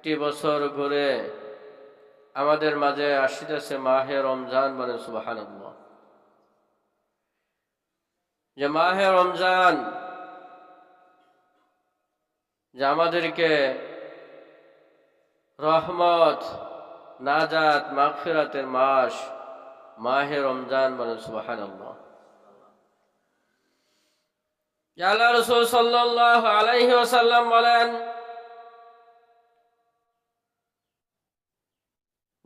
একটি বছর ঘুরে আমাদের মাঝে আসিতেছে মাহে রমজান মানে সুবাহান যে মাহে রমজান যে আমাদেরকে রহমত, নাজাত, মাগফিরাতের মাস মাহে রমজান মানে সুবাহান আল্লাহ রসুল সাল্লাহ আলাইহি ওসাল্লাম বলেন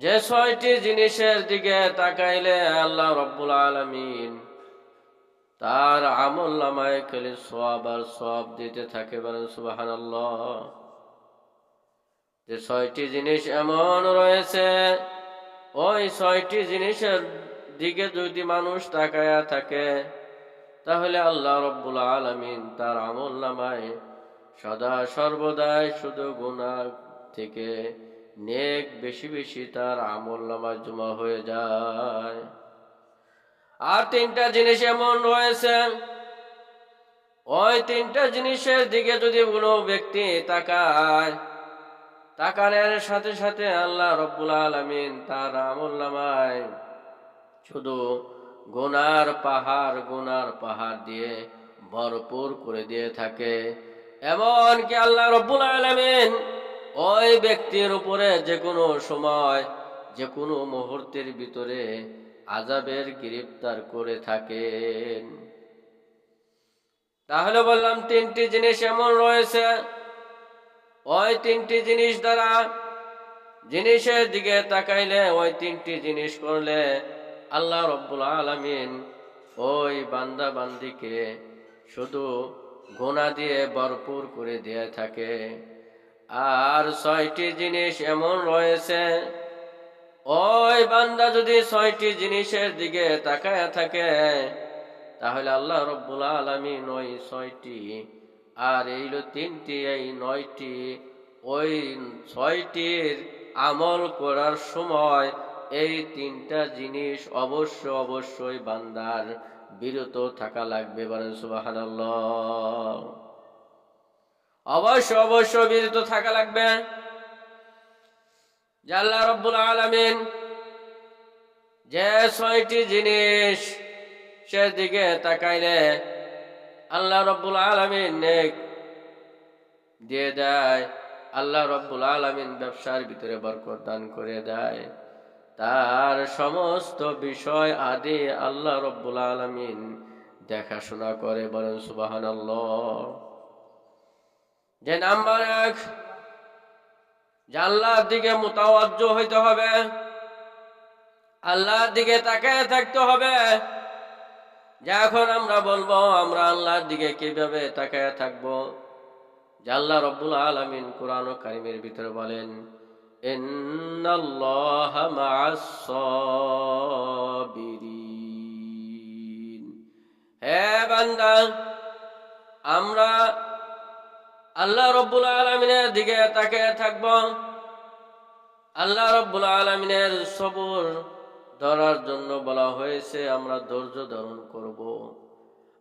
যে ছয়টি জিনিসের দিকে তাকাইলে আল্লাহ রব্বুল আলমিন তার আমল নামায় খেলে সব আর সব দিতে থাকে বলেন সুবাহান যে ছয়টি জিনিস এমন রয়েছে, ওই ছয়টি জিনিসের দিকে যদি মানুষ তাকায়া থাকে, তাহলে আল্লাহ রব্বুল আলমিন তার আমল নামায় সদা সর্বদাই শুধু গুণা থেকে নেক বেশি বেশি তার আমল নামায় জমা হয়ে যায়। আর তিনটা জিনিস এমন রয়েছে। ওই তিনটা জিনিসের দিকে যদি কোনো ব্যক্তি তাকায়, তাকানোর সাথে সাথে আল্লাহ রব্বুল আলমিন তার আমল নামায় শুধু গোনার পাহাড় গোনার পাহাড় দিয়ে ভরপুর করে দিয়ে থাকে। এমন কি আল্লাহ রব্বুল আলমিন ওই ব্যক্তির উপরে যে কোনো সময় যে কোনো মুহূর্তের ভিতরে আজাবের গ্রেপ্তার করে থাকেন। তাহলে বললাম, তিনটি জিনিস এমন রয়েছে। ওই তিনটি জিনিস দ্বারা জিনিসের দিকে তাকাইলে ওই তিনটি জিনিস করলে আল্লাহ রব্বুল আলমিন ওই বান্দা বান্দিকে শুধু গোনা দিয়ে ভরপুর করে দিয়ে থাকে। আর ছয়টি জিনিস এমন রয়েছে। ওই বান্দা যদি ছয়টি জিনিসের দিকে তাকায় থাকে, তাহলে আল্লাহ রব্বুল আলমিন ওই ছয়টি আর এইল তিনটি, এই নয়টি, ওই ছয়টির আমল করার সময় এই তিনটা জিনিস অবশ্য অবশ্যই বান্দার বিরত থাকা লাগবে বলেন সুবাহান অবশ্য অবশ্য বিরত থাকা লাগবে। জাল্লা রব্বুল আলমিন যে ছয়টি জিনিস সে দিকে তাকাইলে আল্লাহ রব্বুল আলমিন দিয়ে দেয়, আল্লাহ রব্বুল আলমিন ব্যবসার ভিতরে বরকত দান করে দেয়। তার সমস্ত বিষয় আদি আল্লাহ রব্বুল আলমিন দেখাশোনা করে বলেন সুবাহান যে নাম্বার এক, জানলার দিকে মোতাবজ্জ হইতে হবে, আল্লাহর দিকে তাকায় থাকতে হবে। যে এখন আমরা বলব, আমরা আল্লাহর দিকে কীভাবে তাকায় থাকব? জাল্লা রব্বুল আলমিন কোরআন ও কারিমের ভিতরে বলেন আমরা আল্লাহ রব্বুল আলমিনের দিকে তাকে থাকব আল্লাহ রব্বুল আলমিনের সবর ধরার জন্য বলা হয়েছে, আমরা ধৈর্য ধারণ করব।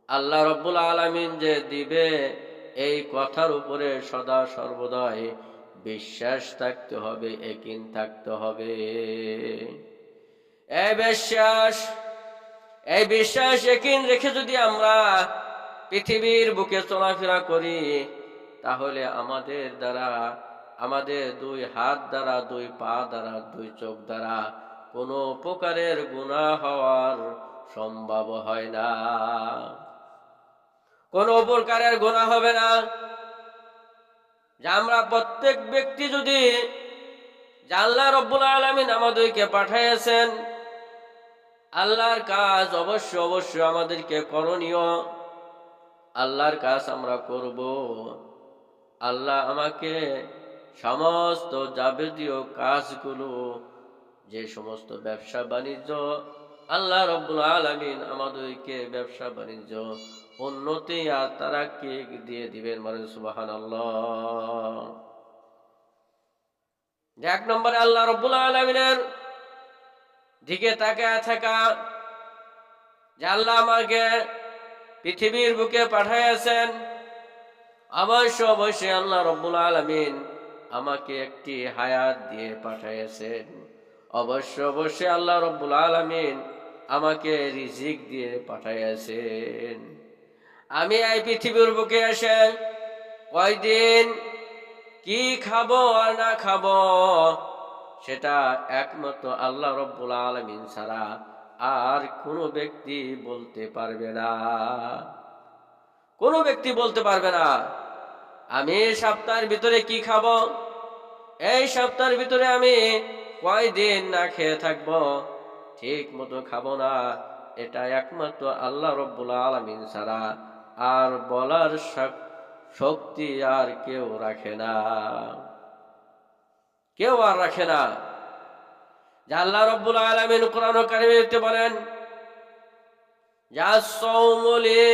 আল্লাহ রব্বুল আলমিন যে দিবে, এই কথার উপরে সদা সর্বদাই বিশ্বাস থাকতে হবে একিন থাকতে হবে। এই বিশ্বাস এই বিশ্বাস একিন রেখে যদি আমরা পৃথিবীর বুকে চলাফেরা করি তাহলে আমাদের দ্বারা, আমাদের দুই হাত দ্বারা, দুই পা দ্বারা, দুই চোখ দ্বারা কোনো প্রকারের গুণা হওয়ার সম্ভব হয় না। কোনো প্রকারের গুণা হবে না। যে আমরা প্রত্যেক ব্যক্তি যদি জানলা রব্বুল আলমিন আমাদেরকে পাঠাইয়াছেন আল্লাহর কাজ অবশ্য অবশ্য আমাদেরকে করণীয়। আল্লাহর কাজ আমরা করব। আল্লাহ আমাকে সমস্ত যাবতীয় কাজগুলো, যে সমস্ত ব্যবসা বাণিজ্য, আল্লাহ রব্বুল আলমিন আমাদেরকে ব্যবসা বাণিজ্য, উন্নতি আর তারা কে দিয়ে দিবেন মানে সুবাহান এক নম্বরে আল্লাহ রব্বুল আলমিনের দিকে তাকায় থাকা, যে আল্লাহ আমাকে পৃথিবীর বুকে পাঠাইয়াছেন অবশ্য অবশ্যই আল্লাহ রব্বুল আলমিন আমাকে একটি হায়াত দিয়ে পাঠাইয়াছেন অবশ্য অবশ্যই আল্লাহ রব্বুল আলমিন আমাকে রিজিক দিয়ে পাঠাইয়াছেন আমি এই পৃথিবীর বুকে এসে কয়দিন কি খাব আর না খাব সেটা একমাত্র আল্লাহ রব্বুল আলমিন ছাড়া আর কোনো ব্যক্তি বলতে পারবে না। কোনো ব্যক্তি বলতে পারবে না, আমি এই সপ্তাহের ভিতরে কি খাব? এই সপ্তাহের ভিতরে আমি কয়দিন না খেয়ে থাকব? ঠিক মতো খাব না, এটা একমাত্র আল্লাহ রব্বুল আলমিন ছাড়া আর বলার শক্তি আর কেউ রাখে না। কেউ আর রাখে না। যে আল্লাহ রব্বুল আলমিন কোরআন কারিমিতে বলেন যা সৌমলি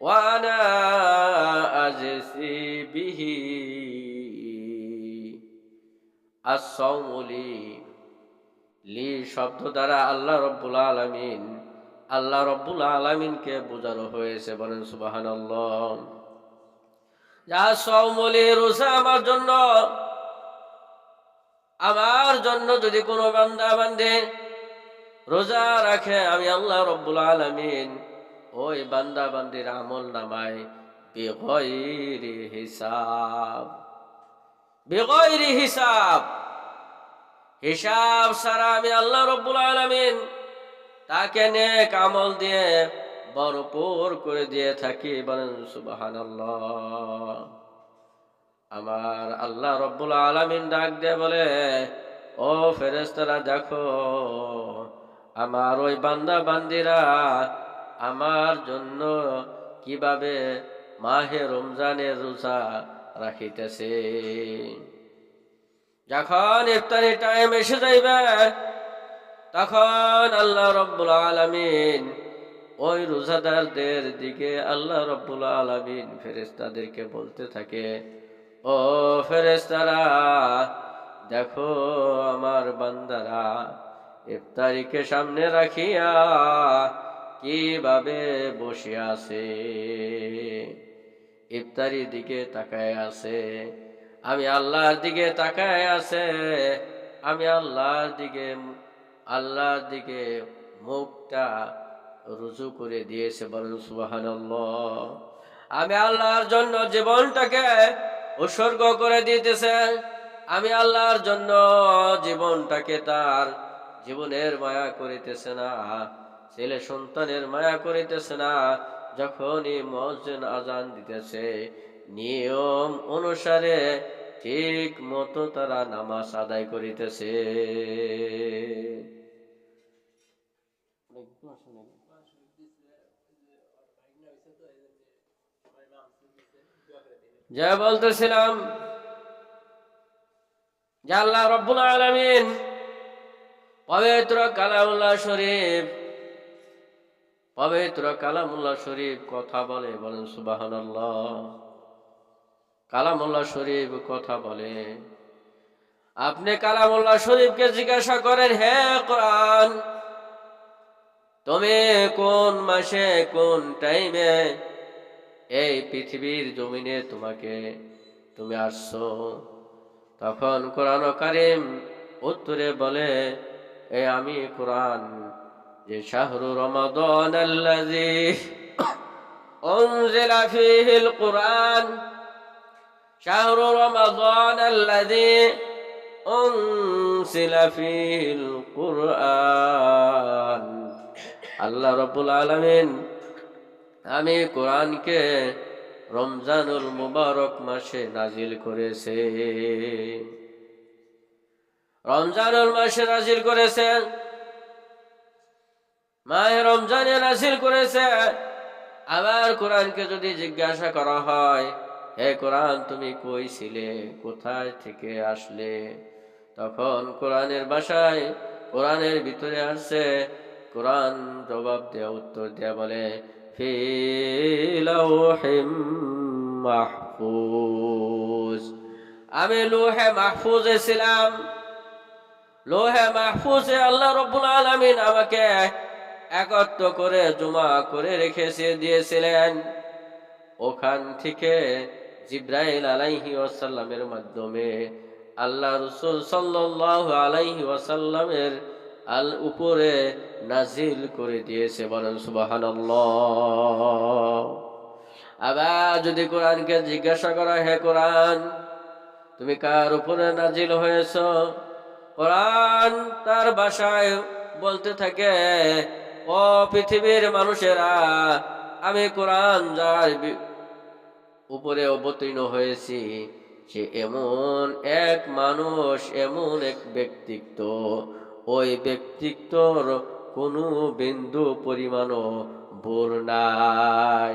ওয়ানা আজসি বিহি আসৌমলি লি শব্দ দ্বারা আল্লাহ রব্বুল আলমিন, আল্লাহ রব্বুল আলমিনকে বোঝানো হয়েছে। বলেন সুবাহান যা সৌমলি রোজা আমার জন্য আমার জন্য যদি কোনো বান্দা বান্ধে রোজা রাখে, আমি আল্লাহ রব্বুল আলমিন ওই বান্দা বান্দির আমল নামায় বেগৈরি হিসাব। বেগৈরি হিসাব। হিসাব সারা আমি আল্লাহ রব্বুল আলমিন তাকে নেক আমল দিয়ে ভরপুর করে দিয়ে থাকি বলেন সুবাহান আমার আল্লাহ রব্বুল আলমিন ডাক দিয়ে বলে, ও ফেরেস্তারা দেখো, আমার ওই বান্দা বান্দিরা আমার জন্য কীভাবে মাহে রমজানের রোজা রাখিতেছে? যখন ইফতারি টাইম এসে যাইবে, তখন আল্লাহ রব্বুল আলমিন ওই রোজাদারদের দিকে আল্লাহ রব্বুল আলমিন ফেরেস্তাদেরকে বলতে থাকে, ও ফেরেস্তারা দেখো আমার বান্দারা, ইফতারিকে সামনে রাখিয়া কীভাবে বসে আছে? ইফতারির দিকে তাকায় আছে। আমি আল্লাহর দিকে তাকায় আছে। আমি আল্লাহর দিকে আল্লাহর দিকে মুখটা রুজু করে দিয়েছে বলেন সুবাহান আমি আল্লাহর জন্য জীবনটাকে উৎসর্গ করে দিতেছে। আমি আল্লাহর জন্য জীবনটাকে তার জীবনের মায়া করিতেছে না। ছেলে সন্তানের মায়া করিতেছে না, যখনই মসজিদ আজান দিতেছে, নিয়ম অনুসারে ঠিক মতো তারা নামাজ আদায় করিতেছে। যা বলতেছিলাম, যে আল্লাহ রব্বুল আলমিন পবিত্র কালামুল্লাহ শরীফ পবিত্র কালামুল্লাহ শরীফ কথা বলে, বলেন সুবাহান কালামুল্লাহ শরীফ কথা বলে, আপনি কালামুল্লাহ শরীফকে জিজ্ঞাসা করেন, হে কোরআন, তুমি কোন মাসে কোন টাইমে এই পৃথিবীর জমিনে তোমাকে, তুমি আসছো? তখন কোরআন কারিম উত্তরে বলে, এ আমি কোরআন যে শাহরু রমাদান আল্লাযী أنزل فيه القرآن شهر رمضان الذي أنزل فيه القرآن আল্লাহ রব্বুল আলমিন আমি কোরআনকে রমজানুল মুবারক মাসে নাজিল করেছে রমজানুল মাসে নাজিল করেছেন মায়ে রমজানে নাজিল করেছে। আবার কোরআনকে যদি জিজ্ঞাসা করা হয়, হে কোরআন, তুমি কই ছিলে? কোথায় থেকে আসলে? তখন কোরআনের ভাষায় কোরআনের ভিতরে আসছে, কোরআন জবাব দেয়া, উত্তর দেয়া বলে আমি লোহে মাহফুজে ছিলাম। লোহে মাহফুজে আল্লাহ রবুল আলামিন আমাকে একত্র করে জমা করে রেখেছে দিয়েছিলেন। ওখান থেকে জিব্রাইল আলাইহি ওয়াসাল্লামের মাধ্যমে আল্লাহ রসুল সাল্লাল্লাহু আলাইহি ওয়াসাল্লামের আল উপরে নাজিল করে দিয়েছে, বলেন সুবহানাল্লাহ। আবার যদি কোরআনকে জিজ্ঞাসা করা, হে কোরআন, তুমি কার উপরে নাজিল হয়েছ? কোরআন তার ভাষায় বলতে থাকে ও পৃথিবীর মানুষেরা, আমি কোরআন যার উপরে অবতীর্ণ হয়েছি, সে এমন এক মানুষ, এমন এক ব্যক্তিত্ব। ওই ব্যক্তিত্বর কোনো বিন্দু পরিমাণও ভুল নাই।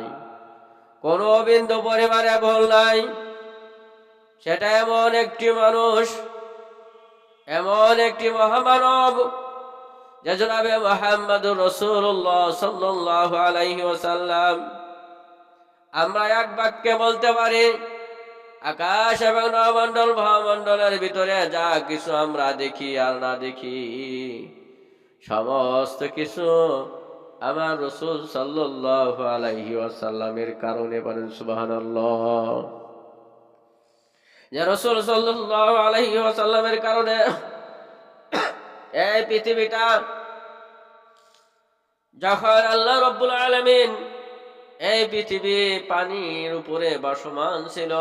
কোনো বিন্দু পরিমাণে ভুল নাই। সেটা এমন একটি মানুষ, এমন একটি মহামানব যে আমরা এক বাক্যে বলতে পারি, আকাশ এবং ভিতরে যা কিছু আমরা দেখি আর না দেখি, সমস্ত কিছু আমার রসুল সাল্লাহ আলাইহি ওয়াসাল্লামের কারণে বলেন, সুবহানাল্লাহ। যে রসুল সাল্লাহ আলাইহি কারণে এই পৃথিবীটা, যখন আল্লাহ রব্বুল আলমিন এই পৃথিবী পানির উপরে বসমান ছিল,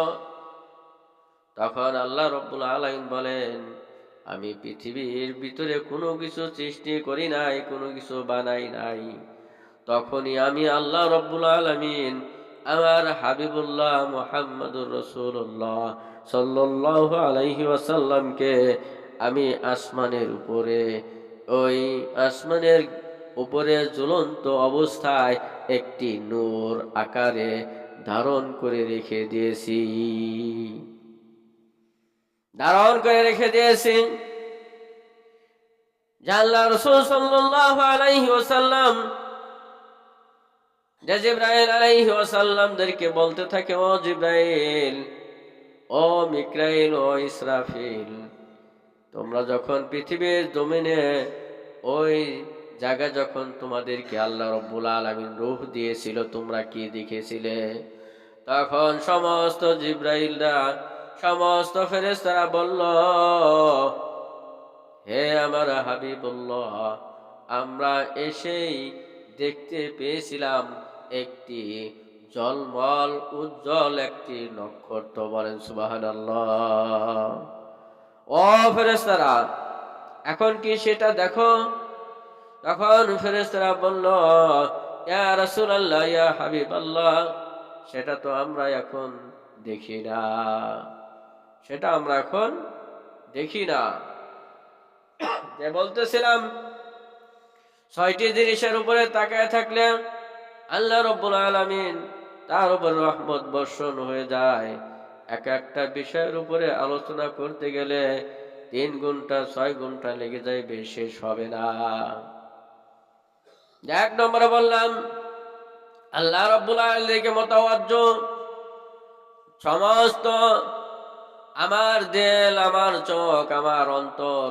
তখন আল্লাহ রব্বুল আলমিন বলেন, আমি পৃথিবীর ভিতরে কোনো কিছু সৃষ্টি করি নাই, কোনো কিছু বানাই নাই। তখনই আমি আল্লাহ রব্বুল আলমিন আমার হাবিবুল্লাহ মোহাম্মদুর রসুল্লাহ সাল্লাহ আলাইহি ওয়াসাল্লামকে আমি আসমানের উপরে। ওই আসমানের উপরে ঝুলন্ত অবস্থায় একটি নূর আকারে ধারণ করে রেখে দিয়েছি। ধারণ করে রেখে দিয়েছি। জাল্লা রসুল সাল্লাহ আলাইহি ওসাল্লাম যে আলাইহি ওয়াসাল্লামদেরকে বলতে থাকে, ও জিব্রাইল, ও মিক্রাইল, ও ইসরাফিল তোমরা যখন পৃথিবীর জমিনে ওই জায়গা যখন তোমাদেরকে আল্লাহ রব্বুল আলমিন রূহ দিয়েছিল, তোমরা কি দেখেছিলে? তখন সমস্ত জিব্রাইলরা, সমস্ত ফেরেস্তারা বলল, হে আমার হাবিবুল্লাহ, আমরা এসেই দেখতে পেয়েছিলাম একটি জলমল, উজ্জ্বল একটি নক্ষত্র বলেন সুবাহান ও ফেরেস্তারা এখন কি সেটা দেখো? তখন ফেরেস্তারা বলল, ইয়া রাসূল আল্লাহ ইয়া হাবিব আল্লাহ সেটা তো আমরা এখন দেখি না। সেটা আমরা এখন দেখি না। যে বলতেছিলাম, ছয়টি জিনিসের উপরে তাকায় থাকলে আল্লাহ রব্বুল আলমিন তার উপর রহমত বর্ষণ হয়ে যায়। এক একটা বিষয়ের উপরে আলোচনা করতে গেলে তিন ঘণ্টা, ছয় ঘণ্টা লেগে যাইবে, শেষ হবে না। এক নম্বরে বললাম, আল্লাহ আলমীকে মতাবাজ্য সমস্ত আমার দেল, আমার চোখ, আমার অন্তর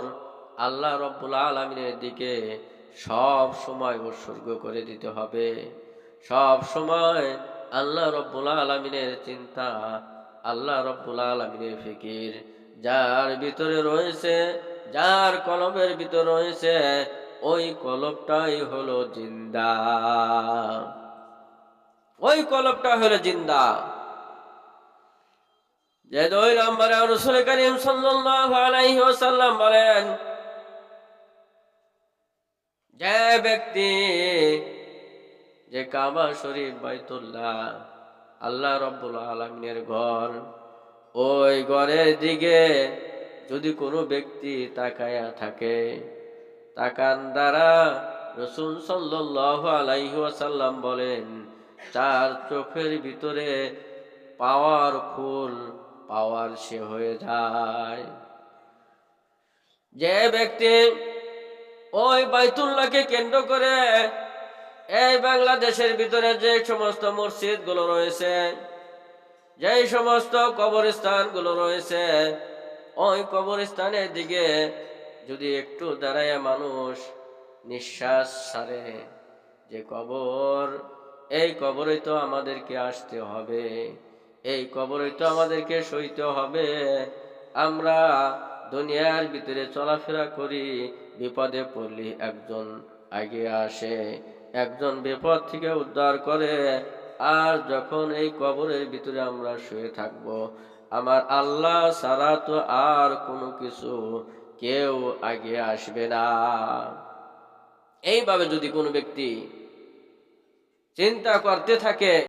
আল্লাহ রব্বুল আলমিনের দিকে সব সময় উৎসর্গ করে দিতে হবে। সব সময় আল্লাহ রব্বুল আলমিনের চিন্তা আল্লাহ রব্বুল আলমিনের ফিকির, যার ভিতরে রয়েছে, যার কলমের ভিতরে রয়েছে, ওই কলবটাই হলো জিন্দা। ওই কলবটা হলো জিন্দা। যে দুই নম্বরে রসুল করিম ওয়াসাল্লাম বলেন, যে ব্যক্তি, যে কাবা শরীফ বাইতুল্লাহ আল্লাহ রব্বুল আলমিনের ঘর। ওই ঘরের দিকে যদি কোনো ব্যক্তি তাকায়া থাকে, তাকান দ্বারা রসুল সাল্লাহ আলাইহি ওয়াসাল্লাম বলেন, চার চোখের ভিতরে পাওয়ার ফুল, পাওয়ার সে হয়ে যায়। যে ব্যক্তি ওই বাইতুল্লাহকে কেন্দ্র করে এই বাংলাদেশের ভিতরে যে সমস্ত মসজিদগুলো রয়েছে যে সমস্ত কবরস্থানগুলো রয়েছে, ওই কবরস্থানের দিকে যদি একটু দাঁড়ায় মানুষ নিঃশ্বাস সারে যে কবর, এই কবরে তো আমাদেরকে আসতে হবে, এই কবরে তো আমাদেরকে সইতে হবে। আমরা দুনিয়ার ভিতরে চলাফেরা করি, বিপদে পড়লে একজন আগে আসে। একজন বিপদ থেকে উদ্ধার করে। আর যখন এই কবরের ভিতরে আমরা শুয়ে থাকব, আমার আল্লাহ সারা তো আর কোনো কিছু কেউ আগে আসবে না। এইভাবে যদি কোনো ব্যক্তি চিন্তা করতে থাকে